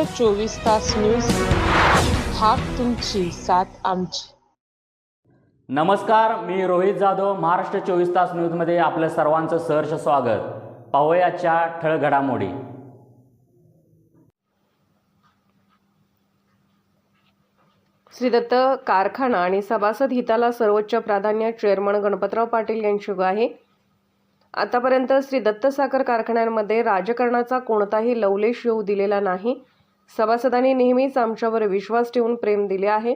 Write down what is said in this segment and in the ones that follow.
महाराष्ट्र चोवीस तास न्यूज हाक तुमची साथ आमची. नमस्कार मी रोहित जाधव महाराष्ट्र चोवीस तास न्यूजमध्ये आपलं सर्वांचं सहर्ष स्वागत. पाहूयाच्या ठळ घडामोडी. श्री दत्त कारखाना आणि सभासद हिताला सर्वोच्च प्राधान्य चेअरमन गणपतराव पाटील यांची ग्वाही आतापर्यंत श्री दत्त साखर कारखान्यांमध्ये राजकारणाचा कोणताही लवलेश येऊ दिलेला नाही. सभासदांनी नेहमीच आमच्यावर विश्वास ठेवून प्रेम दिले आहे.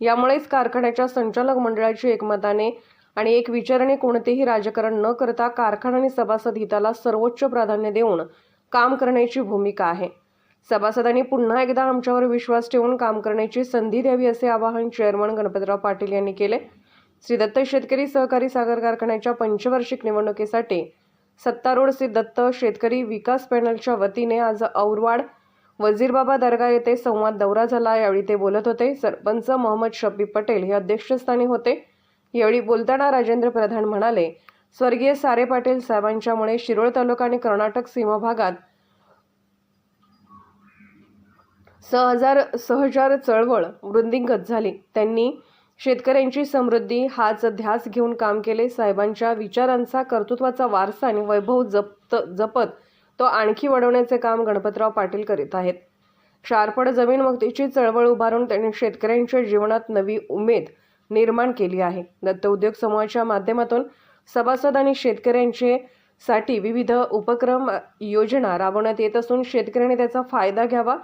यामुळेच कारखान्याच्या संचालक मंडळाची एकमताने आणि एक विचाराने कोणतेही राजकारण न करता कारखाना आणि सभासद हिताला सर्वोच्च प्राधान्य देऊन काम करण्याची भूमिका आहे. सभासदांनी पुन्हा एकदा आमच्यावर विश्वास ठेवून काम करण्याची संधी द्यावी असे आवाहन चेअरमन गणपतराव पाटील यांनी केले. श्री दत्त शेतकरी सहकारी साखर कारखान्याच्या पंचवार्षिक निवडणुकीसाठी सत्तारूढ श्री दत्त शेतकरी विकास पॅनलच्या वतीने आज औरवाड वजीरबाबा दर्गा येथे संवाद दौरा झाला. यावेळी ते बोलत होते सरपंच मोहम्मद शफी पटेल हे अध्यक्षस्थानी होते. यावेळी बोलताना राजेंद्र प्रधान म्हणाले स्वर्गीय सारे पाटील साहेबांच्यामुळे शिरोळ तालुका आणि कर्नाटक सीमा भागात सहजार सहजार चळवळ वृद्धिंगत झाली. त्यांनी शेतकऱ्यांची समृद्धी हाच ध्यास घेऊन काम केले. साहेबांच्या विचारांचा कर्तृत्वाचा वारसा आणि वैभव जपत जपत तो आणखी वाढवण्याचे काम गणपतराव पाटील करीत आहेत. क्षारपड जमीन मुक्तीची चळवळ उभारून त्यांनी शेतकऱ्यांच्या जीवनात नवी उमेद निर्माण केली आहे. दत्त उद्योग समूहाच्या माध्यमातून सभासद आणि शेतकऱ्यांचे साठी विविध उपक्रम योजना राबवण्यात येत असून शेतकऱ्यांनी त्याचा फायदा घ्यावा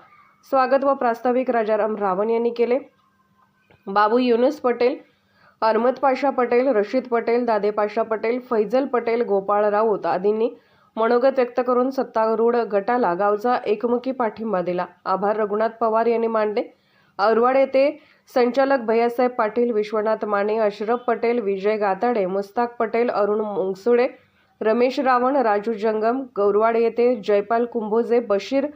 स्वागत व प्रास्ताविक राजाराम रावण यांनी केले. बाबू युनुस पटेल अरमद पाशा पटेल रशीद पटेल दादे पाशा पटेल फैजल पटेल गोपाळ राऊत आदींनी मनोगत व्यक्त करून सत्तारूढ गटाला गावचा एकमुखी पाठिंबा दिला. आभार रघुनाथ पवार यांनी मांडले औरवाड येथे संचालक भैयासाहेब पाटील विश्वनाथ माने अशरफ पटेल विजय गाताडे मुस्ताक पटेल अरुण मुंगसुडे रमेश रावण राजू जंगम गौरवाड येथे जयपाल कुंभोजे बशीर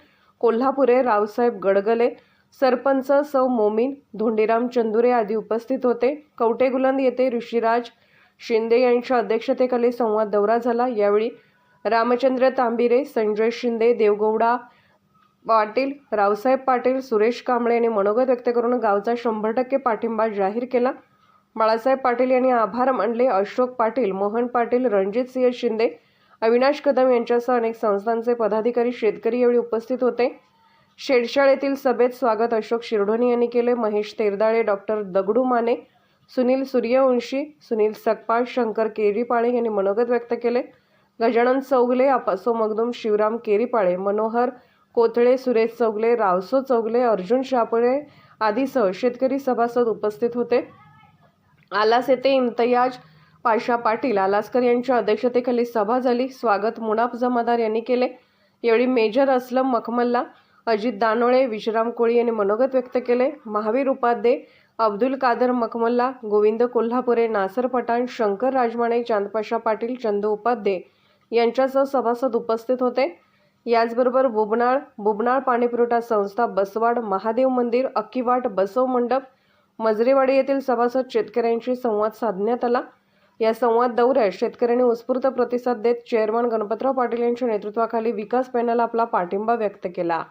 कोल्हापुरे रावसाहेब गडगले सरपंच सौ मोमीन धोंडीराम चंदुरे आदी उपस्थित होते. कवटेगुलंद येथे ऋषिराज शिंदे यांच्या अध्यक्षतेखाली संवाद दौरा झाला. यावेळी रामचंद्र तांबिरे संजय शिंदे देवगौडा पाटील रावसाहेब पाटील सुरेश कांबळे यांनी मनोगत व्यक्त करून गावचा शंभर टक्के पाठिंबा जाहीर केला. बाळासाहेब पाटील यांनी आभार मानले. अशोक पाटील मोहन पाटील रणजित सिंह शिंदे अविनाश कदम यांच्यासह अनेक संस्थांचे पदाधिकारी शेतकरी यावेळी उपस्थित होते. शेडशाळेतील सभेत स्वागत अशोक शिरढोणी यांनी केले. महेश तेरदाळे डॉक्टर दगडू माने सुनील सूर्यवंशी सुनील सकपाळ शंकर केरीपाळे यांनी मनोगत व्यक्त केले. गजानन चौगले अपासो मगदुम शिवराम केरीपाळे मनोहर कोथळे सुरेश चौगले रावसो चौगले अर्जुन शापळे आदीसह शेतकरी सभासद उपस्थित होते. आलास येथे इम्तियाज पाशा पाटील आलासकर यांच्या अध्यक्षतेखाली सभा झाली. स्वागत मुनाफ जमादार यांनी केले. यावेळी मेजर असलम मखमल्ला अजित दानोळे विश्राम कोळी यांनी मनोगत व्यक्त केले. महावीर उपाध्ये अब्दुल कादर मखमल्ला गोविंद कोल्हापुरे नासर पठाण शंकर राजमाणे चांदपाशा पाटील चंदू उपाध्ये यांच्यासह सभासद उपस्थित होते. याचबरोबर बुबनाळ बुबनाळ पाणीपुरवठा संस्था बसवाड महादेव मंदिर अक्कीवाट बसव मंडप मजरेवाडी येथील सभासद शेतकऱ्यांशी संवाद साधण्यात आला. या संवाद दौऱ्यात शेतकऱ्यांनी उत्स्फूर्त प्रतिसाद देत चेअरमन गणपतराव पाटील यांच्या नेतृत्वाखाली विकास पॅनल आपला पाठिंबा व्यक्त केला.